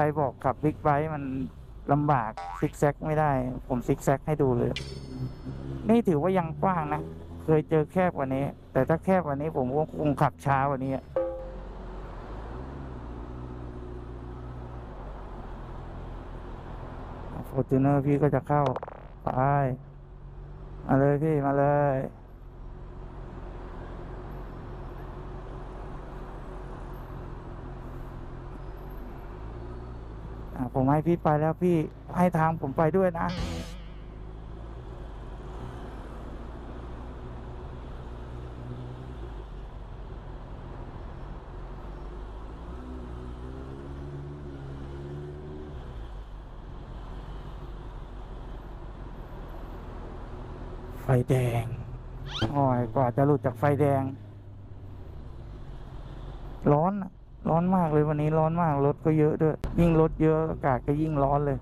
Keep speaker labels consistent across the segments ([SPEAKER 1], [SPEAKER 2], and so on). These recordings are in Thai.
[SPEAKER 1] รบอกขับบิ๊กไบค์มันลำบากซิกแซกไม่ได้ ผมซิกแซกให้ดูเลย นี่ถือว่ายังกว้างนะ เคยเจอแคบกว่านี้ แต่ถ้าแคบกว่านี้ผมก็คงขับช้ากว่านี้อะฟอร์จูเนอร์พี่ก็จะเข้า ไป มาเลยพี่มาเลย อะผมให้ พี่ไปแล้วพี่ให้ทางผมไปด้วยนะ ไฟแดงโอ้ยกว่าจะหลุดจากไฟแดง ร้อนอะ ร้อนมากเลยวันนี้ร้อนมากรถก็เยอะด้วย ยิ่งรถเยอะอากาศก็ยิ่งร้อนเลย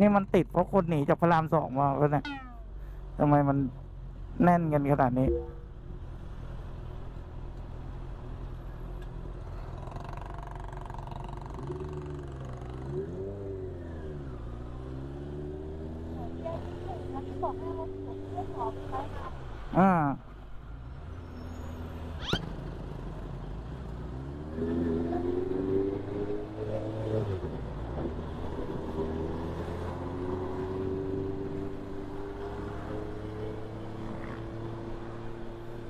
[SPEAKER 1] นี่มันติดเพราะคนหนีจากพระรามสองมาก็เนี่ยทำไมมันแน่นกันขนาดนี้ อ่า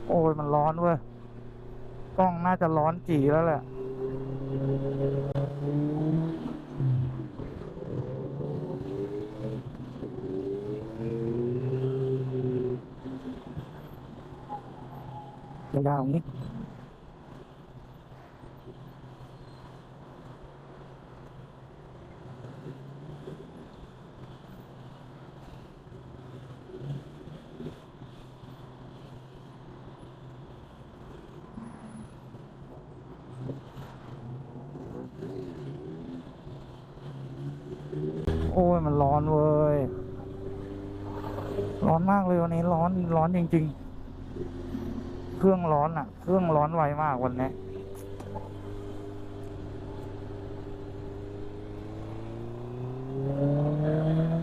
[SPEAKER 1] โอ้ยมันร้อนเว้ย กล้องน่าจะร้อนจีแล้วแหละ ยาวๆอย่างนี้โอ้ยมันร้อนเว้ย ร้อนมากเลยวันนี้ร้อนร้อนจริง เครื่องร้อนอะ เครื่องร้อนไวมากวันนี้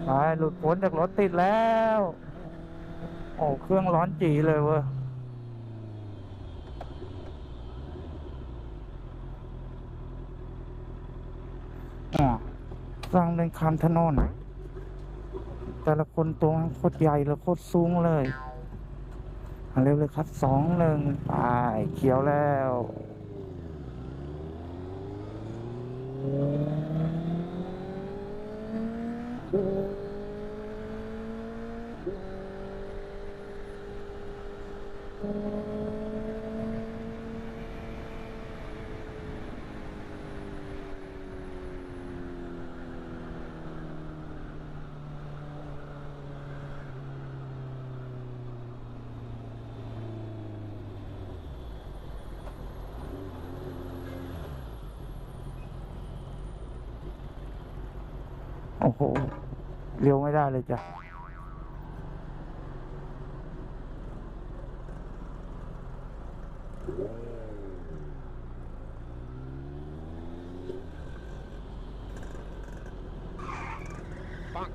[SPEAKER 1] ไปหลุดพ้นจากรถติดแล้ว โอ้เครื่องร้อนจีเลยเว้ยอ่าสร้างเป็นคำถนนแต่ละคนตัวโคตรใหญ่แล้วโคตรสูงเลย เร็วเลยครับสองหนึ่งไปเขียวแล้ว โอ้โหเลี้ยวไม่ได้เลยจ้ะ อ้าย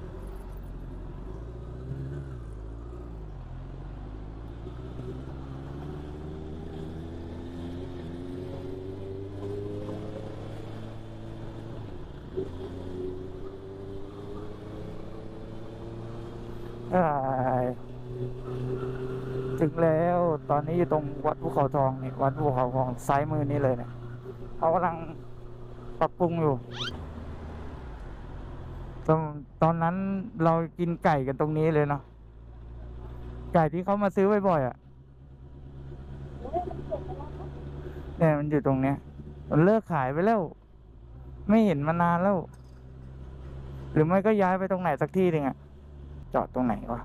[SPEAKER 1] ถึงแล้วตอนนี้อยู่ตรงวัดภูเขาทองนี่วัดภูเขาทองซ้ายมือนี่เลยเนี่ยเขากำลังปรับปรุงอยู่ตอนตอนนั้นเรากินไก่กันตรงนี้เลยเนาะไก่ที่เขามาซื้อบ่อยๆอะเนี่ยมันอยู่ตรงเนี้ยมันเลิกขายไปแล้ว ไม่เห็นมานานแล้ว หรือไม่ก็ย้ายไปตรงไหนสักที่หนึ่งอะ จาะตรงไหนวะ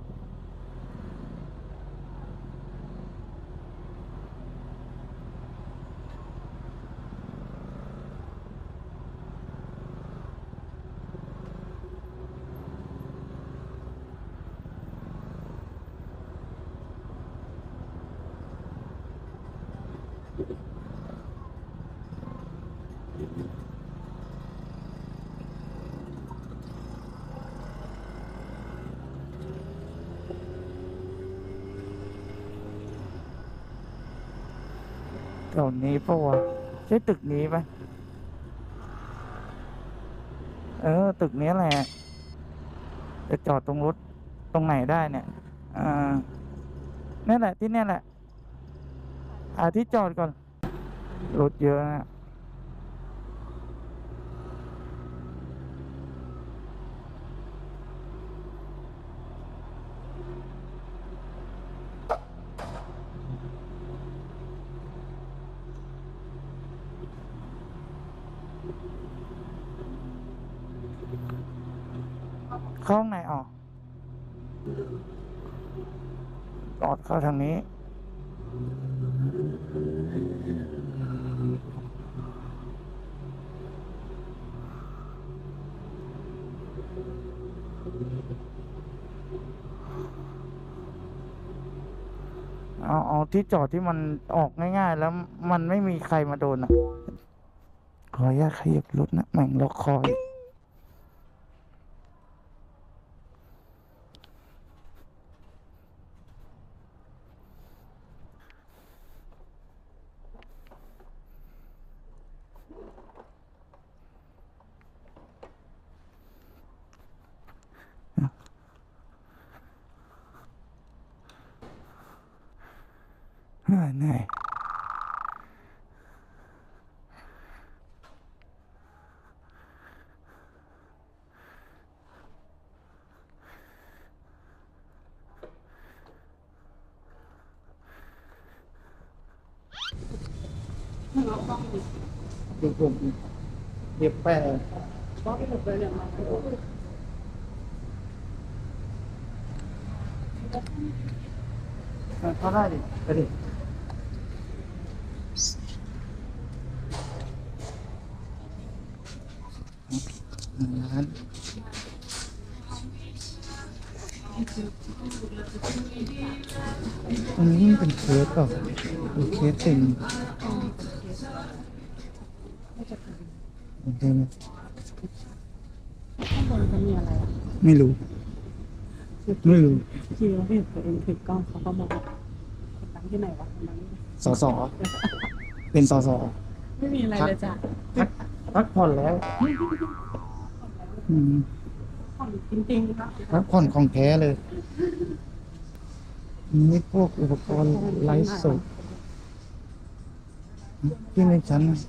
[SPEAKER 1] อ ถวนี้ปะวะใช่ตึกนี้ปะเออ ตึกนี้แหละจะจอดตรงรถตรงไหนได้เนี่ยอ่านี่แหละที่เนี่ยแหละหาที่จอดก่อน รถเยอะนะ เข้าห้องไหนออกจอดเข้าทางนี้ เอาเอาที่จอดที่มันออกง่ายๆ แล้วมันไม่มีใครมาโดนอะ ขออนุญาตขยับรถนะแม่งล็อกคอย เหนื่อยเดี๋ยวผ มเดี๋ยวแปะเขาได้ดิไปดิร้านอันนี้เป็นเคสเปล่าเป็นเคสเต็มโอเคไหม
[SPEAKER 2] ข้างบนจะมีอะไรอะ
[SPEAKER 1] ไม่รู้ ไม่รู้
[SPEAKER 2] ทีเราเห็นตัวเองถือกล้องเขาก็บอกว่าไปตั้งที่ไหนวะตรงนั้น
[SPEAKER 1] สอสอเป็นสอสอ
[SPEAKER 2] ไม่มีอะไรเลยจ้ะ
[SPEAKER 1] พักพักผ่อนแล้วอืม
[SPEAKER 2] ของ จริงๆนะ
[SPEAKER 1] พักผ่อนของแท้เลย นี่พวกอุปกรณ์ไลฟ์สดที่ในชั้นน่ะ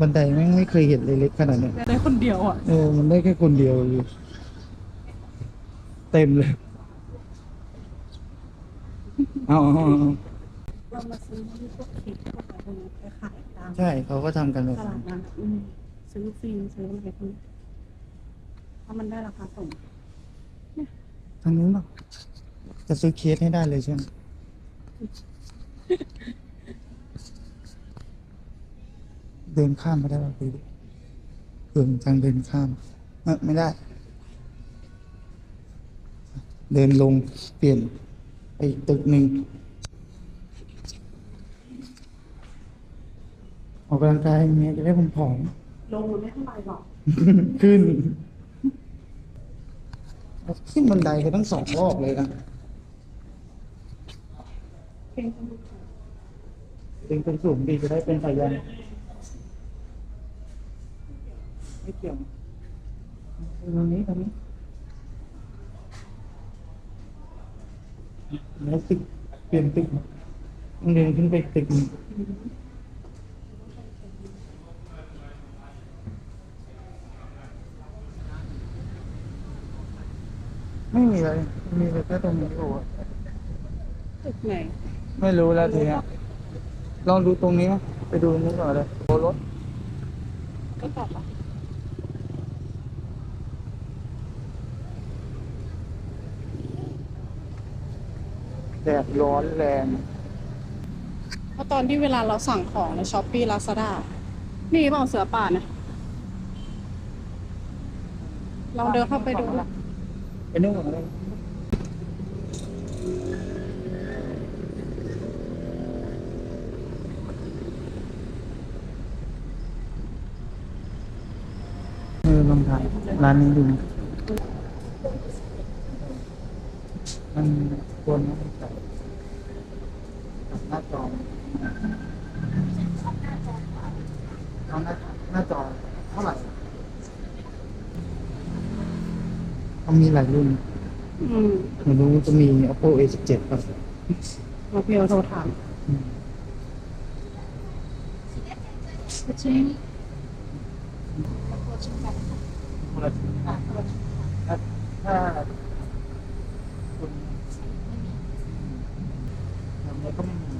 [SPEAKER 1] บันไดแม่งไม่เคยเห็นเลยเล็กขนาดเนี้ย
[SPEAKER 2] ได้คนเดียวอะ
[SPEAKER 1] เออ มันได้แค่คนเดียวอยู่ เต็มเลย เอาเอาเอาเอา
[SPEAKER 2] เรามาซื้อพวกเค้กพวกอะไรพวกนี้ไปขายตาม
[SPEAKER 1] ใช่เขาก็ทำกันแบบ
[SPEAKER 2] ตลาดนัดอืม ซื้อฟิล์มซื้ออะไรพวกนี้เพราะมันได้ราคาส่ง
[SPEAKER 1] ทางนู้นหรอจะซื้อเคสให้ได้เลยใช่ไหมเดินข้ามไม่ได้หรอพี่เผื่อทางเดินข้ามเออไม่ได้ เดินลงเปลี่ยนไปอีกตึกหนึ่งออกกำลังกายอย่างเงี้ยจะได้ผอม
[SPEAKER 2] ลงมันไม่เท่าไหร่หรอก
[SPEAKER 1] ๆขึ้น ขึ้นบันไดไปทั้งสองรอบเลยนะ
[SPEAKER 2] เพลงสนุก
[SPEAKER 1] ดึงเป็นสูงดีจะได้เป็นสายยันไม่เกี่ยวตรงนี้ตรงนี้แล้วตึกเปลี่ยนตึกต้องเดินขึ้นไปอีกตึก หนึ่งไม่มีเลยมีแต่แค่ตรงนี้โอ้
[SPEAKER 2] ตึกไหน
[SPEAKER 1] ไม่รู้แล้วทีเนี้ยลองดูตรงนี้ไหมไปดูตรงนี้ก่อนเลยโอ้รถ
[SPEAKER 2] ก็กลับอะ
[SPEAKER 1] แดดร้อนแรง
[SPEAKER 2] เพราะตอนที่เวลาเราสั่งของในช้อปปี้ลาซาด้านี่เปล่าเสือป่านะลองเดินเข้าไปดู
[SPEAKER 1] ไป นู่นก่นเลยเออลองทานร้านนี้ดูมันควรนะหน้าจอเอาหน้าหน้าจอเท่าไหร่ มันมีหลายรุ่น
[SPEAKER 2] อืม
[SPEAKER 1] ไม่รู้จะมี oppo a 1 7ป่ะ
[SPEAKER 2] เราพี่เอาโทรถาม
[SPEAKER 1] อืม
[SPEAKER 2] จริง
[SPEAKER 1] คนละถ้าถ้าคุณทำแล้วก็ไม่มี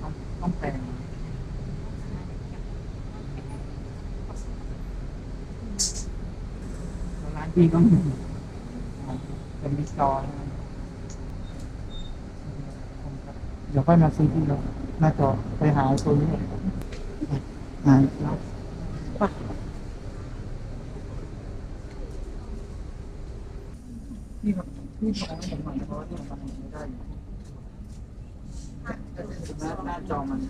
[SPEAKER 1] ต้องต้องแปลง ร้านพี่ก็มีจะมีจอนะเดี๋ยวค่อยมาซื้อที่เราหน้าจอไปหาตัวนี้หาแล้ว
[SPEAKER 2] ปะ
[SPEAKER 1] นี่ครับนี่ท้องผมหน่อยเพราะว่าที่มันไม่ได้อยู่หน้หน้าจอมัน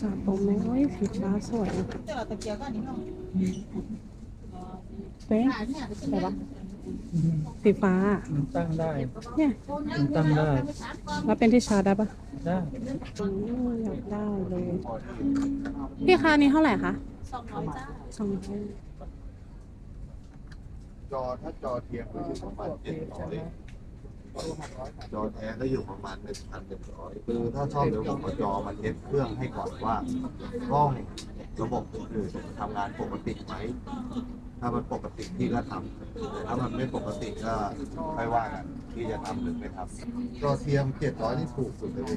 [SPEAKER 2] สามตัวน้อยสีฟ้าสวยนะเป๊ะแต่ว่าสีฟ้า
[SPEAKER 1] มันตั้งได้
[SPEAKER 2] เนี่ย
[SPEAKER 1] มันตั้งได้
[SPEAKER 2] แล้วเป็นที่ชาร์จได้ปะ
[SPEAKER 1] ได้
[SPEAKER 2] อืมอยากได้เลย พี่คะอันนี้เท่าไหร่คะสองร้อยจ้าสองร้อย
[SPEAKER 3] จอถ้าจอเทียมก็อยู่ประมาณเจ็ดร้อย จอแท้ก็อยู่ประมาณหนึ่งพันหนึ่งร้อยคือถ้าชอบเดี๋ยวผมเอาจอมาเทสเครื่องให้ก่อนว่ากล้องระบบอื่นๆทำงานปกติไหมถ้ามันปกติพี่ก็ทำแต่ถ้ามันไม่ปกติก็ค่อยว่ากันพี่จะทำหรือไม่ทำจอเทียมเจ็ดร้อยนี่ถูกสุดเลย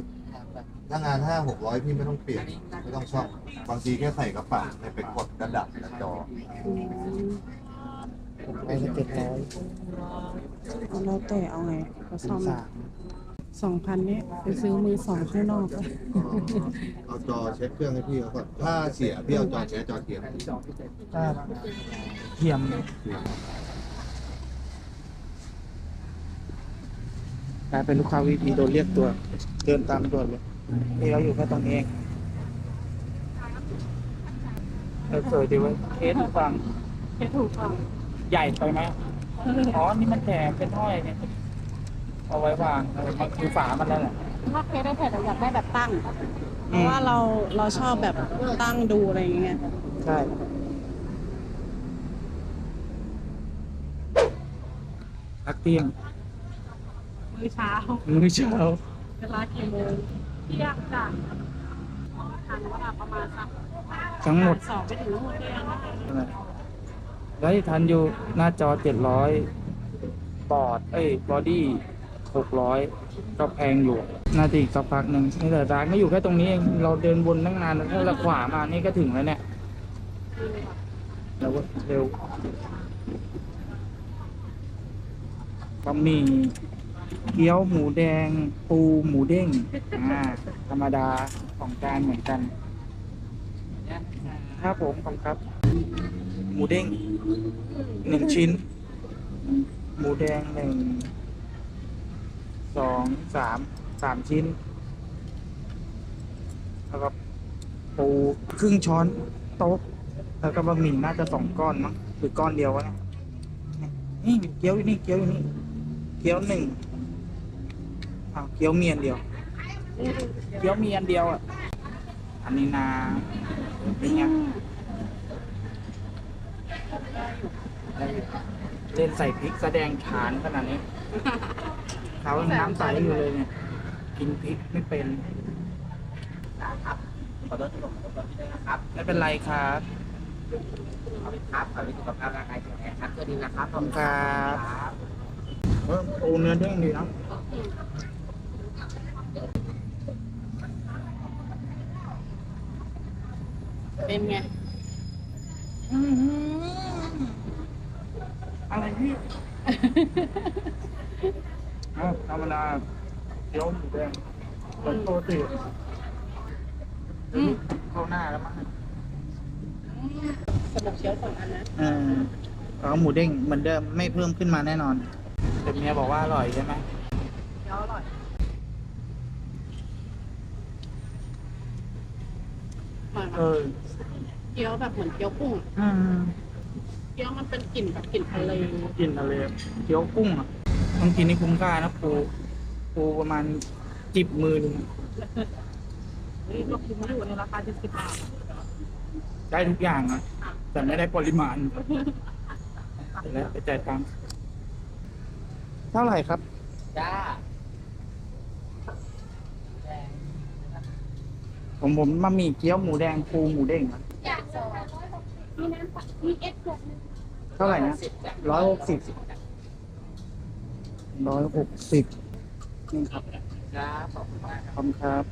[SPEAKER 3] ถ้างานห้าหกร้อยพี่ไม่ต้องเปลี่ยนไม่ต้องซ่อมบางทีแค่ใส่กระเป๋าให้ไปกดกระดับกระจอ
[SPEAKER 2] อืม
[SPEAKER 1] ไปละเจ็ดร้อย
[SPEAKER 2] เอาแล้วแต่เอาไงก็ซ่อม
[SPEAKER 1] สาม
[SPEAKER 2] สองพันนี่ไปซื้อมือสองข้างนอก
[SPEAKER 3] เอาจอเช็คเครื่องให้พี่เขาก่อนถ้าเสียพี่เอาจอแช้จอเทียม
[SPEAKER 1] ถ้าเทียมกลายเป็นลูกค้าวีพีโดนเรียกตัว เดินตามตัวเลยนี่เราอยู่แค่ตรงนี้เองเออสวยดีเว้ยเคสฟัง
[SPEAKER 2] เฮ็ดถูกค่ะ
[SPEAKER 1] ใหญ่ไปไหม อ๋อ นี่มันแถมเป็นห้อยเนี่ยเอาไว้วางเออมันคือฝามันนั่นแหละ
[SPEAKER 2] ถ้าเคสได้แผ่นเราอยากได้แบบตั้ง เพราะว่าเราเราชอบแบบตั้งดูอะไรอย่างเงี้ย
[SPEAKER 1] ใช่ พักเที่ยง
[SPEAKER 2] มื้อเช้า
[SPEAKER 1] มื้อเช้า
[SPEAKER 2] เวลากี่โมงเที่ยงจ้ะทันเวลาประมาณสัก
[SPEAKER 1] ทั้งหมด
[SPEAKER 2] สองไปถึงโมงเที่ยงนะคะ
[SPEAKER 1] แล้วที่ทันอยู่หน้าจอเจ็ดร้อยบอร์ดเอ้ยบอดี้หกร้อยก็แพงอยู่น่าจะอีกสักพักหนึ่งนี่แต่ร้านก็อยู่แค่ตรงนี้เองเราเดินวนตั้งนานแล้วถ้าเราขวามานี่ก็ถึงแล้วเนี่ยแล้วเร็วบะหมี่เกี๊ยวหมูแดง ปูหมูเด้งอ่าธรรมดาของจานเหมือนกัน ครับผมขอบคุณครับ หมูเด้ง หนึ่งชิ้น หมูแดงหนึ่งสองสามสามชิ้นแล้วก็ปูครึ่งช้อนโต๊ะแล้วก็บะหมี่น่าจะสองก้อนมั้งหรือก้อนเดียววะนี่ยนี่เกี๊ยวอยู่นี่เกี๊ยวอยู่นี่เกี๊ยวหนึ่งอ้าวเกี๊ยวเมียนเดียวเกี๊ยวเมีอันเดียวอะอันนี้นาเป็นไง เล่นใส่พริกแสดงฐานขนาดนี้ เขายังน้ำใสอยู่เลยเนี่ย กินพริกไม่เป็น
[SPEAKER 4] ขอโทษที่ผมรบกวนนิดนึงนะครับ
[SPEAKER 1] ไม่เป็นไรครับ
[SPEAKER 4] ขอบคุณครับขอให้สุขภาพร่างกายแข็งแรงครับสวัสดีนะครับ
[SPEAKER 1] ขอบคุณครับ
[SPEAKER 4] ครับ
[SPEAKER 1] เออปูเนื้อเด้งดีนะ
[SPEAKER 2] เป็นไง
[SPEAKER 1] อะไรพี่อ้าวธรรมดาเกี๊ยวหมูแดงเหมือนโปรตีเข้าหน้าแล้วมั้ง
[SPEAKER 2] สำหรับเชียวสองอันนะ
[SPEAKER 1] เออแล้วหมูเด้งเหมือนเดิมไม่เพิ่มขึ้นมาแน่นอนแต่เมียบอกว่าอร่อยใช่ไหม
[SPEAKER 2] เชียวอร่อยเหมือน
[SPEAKER 1] เออ
[SPEAKER 2] เกี๊ยวแบบเหมือนเกี๊ยวกุ้งอะ
[SPEAKER 1] อืม
[SPEAKER 2] เกี๊ยวมันเป็นกลิ่นแบบกลิ่นทะเล
[SPEAKER 1] กินอะไรเกี๊ยวกุ้งอะต้องกินนี่คุ้มค่านะปูปูประมาณจิบมือหนึง
[SPEAKER 2] นี่ก็คุ้มอยู่ในราคาเจ็ดสิบบาท
[SPEAKER 1] ได้ทุกอย่างนะแต่ไม่ได้ปริมาณเสร็จแล้วไปจ่ายตังค์เท่าไหร่ครับ
[SPEAKER 4] จ้า
[SPEAKER 1] ผมผมมามีเกี๊ยวหมูแดงปูหมูเด้งครับ
[SPEAKER 5] มีน้ำปักมีเอสบวกหนึ่ง
[SPEAKER 1] เท่าไหร่นะร้อยหกสิบร้อยหกสิบนี่ครับ
[SPEAKER 4] จ้าขอบคุณมากครับ
[SPEAKER 1] ขอบคุณครับ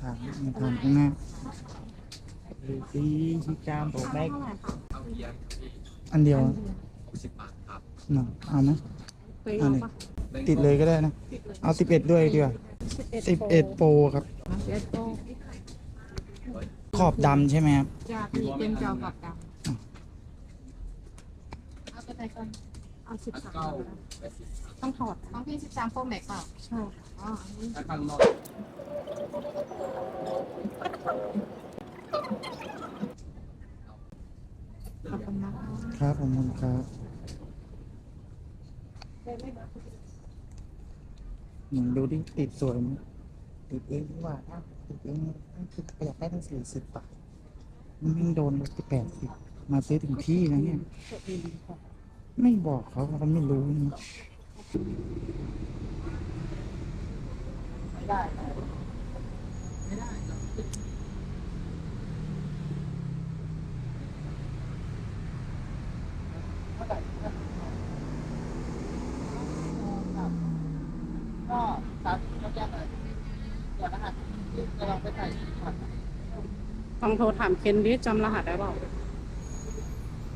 [SPEAKER 1] ถามมาถามข้างหน้าดูสิชิจามบอกแม่อันเดียวสิบบาทครับเอาไหม
[SPEAKER 2] เคยเอาปะ
[SPEAKER 1] ติดเลยก็ได้นะ เอาสิบเอ็ดด้วยดีกว่าสิบเอ็ดโปรครับ
[SPEAKER 2] สิบเอ็ดโปร
[SPEAKER 1] ขอบดำใช่ไหมครับ
[SPEAKER 2] จะมีเต็มจอกับด
[SPEAKER 5] เอาไปไหนก่อนำ
[SPEAKER 2] เอาสิบสามต้องถอด
[SPEAKER 5] ของพี่สิบสามโปรแม็กเปล่า
[SPEAKER 2] ใช่อ๋ออันนี้
[SPEAKER 4] ข้างนอก
[SPEAKER 2] ขอบคุณมาก
[SPEAKER 1] ครับผมคุณครับหนึ่งดูดิติดสวยไหม ติดเองดีกว่าถ้าติดเองนั่นคือประหยัดได้ตั้งสี่สิบบาทมันยิ่งโดนลดไปแปดสิบมาซื้อถึงที่นะเนี่ย ไม่บอกเขาเขาไม่รู้นี่
[SPEAKER 4] ก็สามสิบแล้วแจ้งเลยเดี๋ยวรหัสจะ ลองไปใส่ผัด
[SPEAKER 2] ลองโทรถามเคนดิจำรหัสได้เปล่า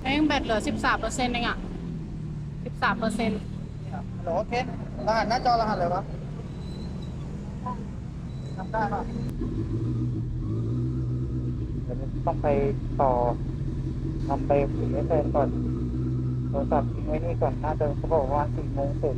[SPEAKER 2] เองแบตเหลือสิบสามเปอร์เซ็นต์เองอะสิบสามเปอร์เซ็นต์
[SPEAKER 1] โหลเคนรหัสหน้าจอรหัสอะไรวะทำได้ป่ะเดี๋ยวต้องไปต่อทำไปถึงไอ้แฟนก่อนโทรศัพท์ทิ้งไว้นี่ก่อนน่าจะเขาบอกว่าสี่โมงเสร็จ